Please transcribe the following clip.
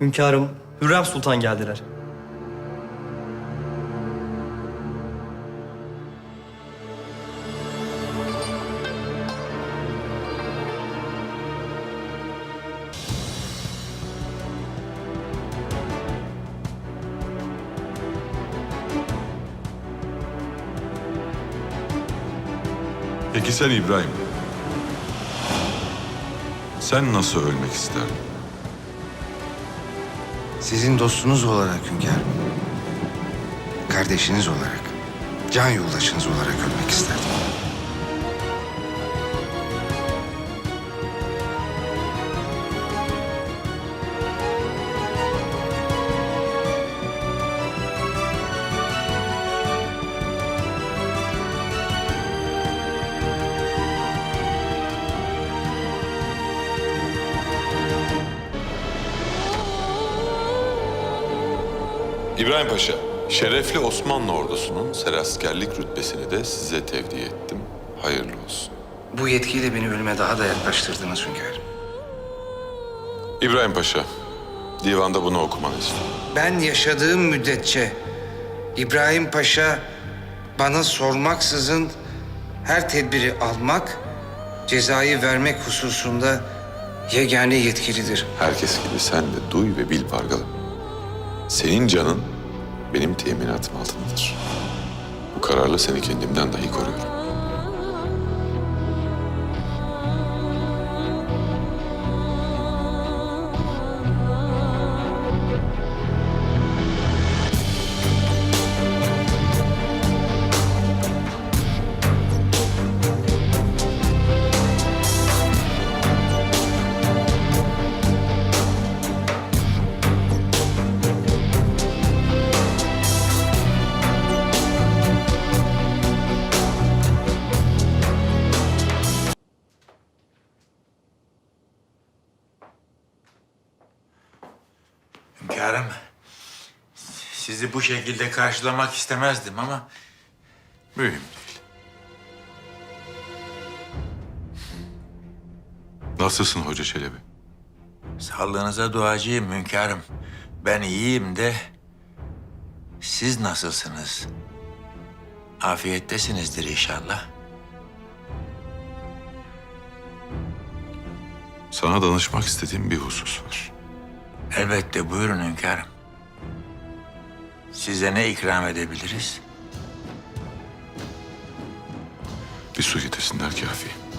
Hünkârım, Hürrem Sultan geldiler. Peki sen İbrahim? Sen nasıl ölmek isterdin? Sizin dostunuz olarak hünkârım. Kardeşiniz olarak. Can yoldaşınız olarak ölmek isterdim. İbrahim Paşa, şerefli Osmanlı ordusunun seraskerlik rütbesini de size tevdi ettim. Hayırlı olsun. Bu yetkiyle beni ölüme daha da yaklaştırdınız hünkârım. İbrahim Paşa, divanda bunu okumanı istiyorum. Ben yaşadığım müddetçe İbrahim Paşa bana sormaksızın her tedbiri almak, cezayı vermek hususunda yegane yetkilidir. Herkes gibi sen de duy ve bil Pargalı. Senin canın benim teminatım altındadır. Bu kararla seni kendimden dahi koruyorum. Hünkârım, sizi bu şekilde karşılamak istemezdim ama Mühim değil. Nasılsın Hoca Çelebi? sağlığınıza duacıyım hünkârım. Ben iyiyim de siz nasılsınız? Afiyettesinizdir inşallah. Sana danışmak istediğim bir husus var. Elbette buyurun hünkârım. Size ne ikram edebiliriz? Bir su getirsinler kafi.